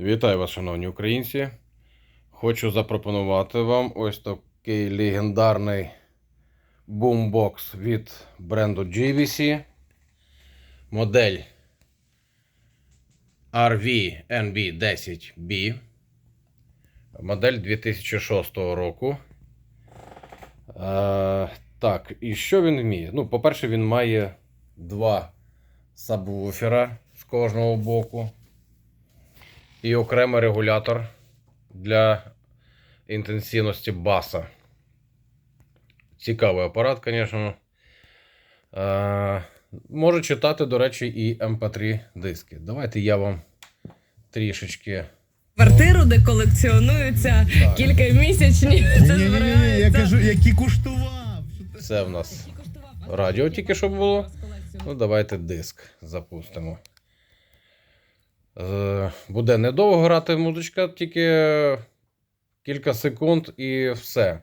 Вітаю вас, шановні українці. Хочу запропонувати вам ось такий легендарний бумбокс від бренду GVC. Модель RV NB10B. Модель 2006 року. Е, так, і що він вміє? Ну, по-перше, він має два сабвуфера з кожного боку і окремий регулятор для інтенсивності баса. Цікавий апарат, звісно. Е, може читати, до речі, і MP3 диски. Давайте я вам трішечки. Квартиру, де колекціонуються Так. кількамісячні. Це Ні-ні-ні, я кажу, які куштував. Це в нас радіо тільки що було. Ну, давайте диск запустимо. Е, Буде недовго грати музичка, тільки кілька секунд і все.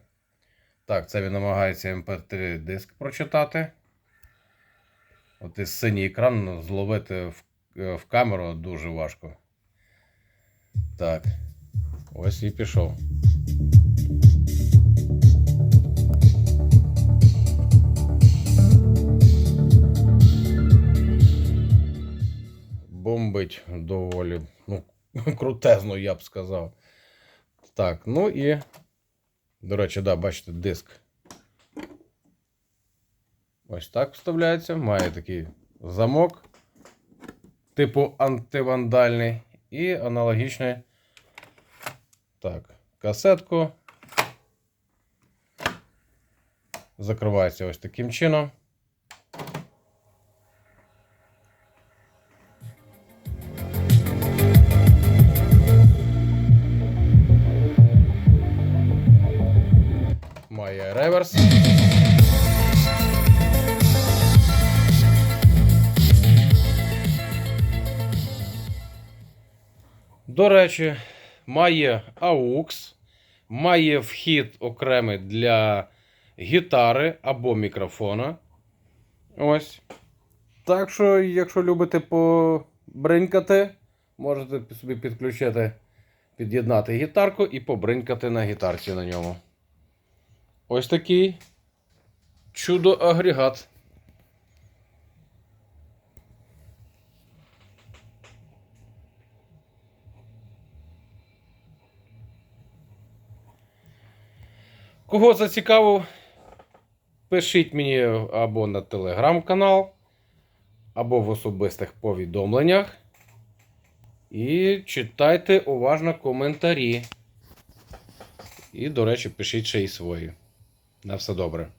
Так, це він намагається MP3 диск прочитати. От і синій екран зловити в, е, в камеру дуже важко. Так. Ось і пішов. Бомбить доволі ну, крутезно, я б сказав. Так, ну і. До речі, да, бачите, диск. Ось так вставляється. Має такий замок, типу антивандальний. І аналогічний. Так, касетку. Закривається ось таким чином. Має реверс. До речі, має AUX, має вхід окремий для гітари або мікрофона. Ось. Так що, якщо любите побринькати, можете собі підключити, під'єднати гітарку і побринькати на гітарці на ньому. Ось такий чудо-агрегат. Кого зацікавив, пишіть мені або на телеграм-канал, або в особистих повідомленнях. І читайте уважно коментарі. І, до речі, пишіть ще й свої. На все добре.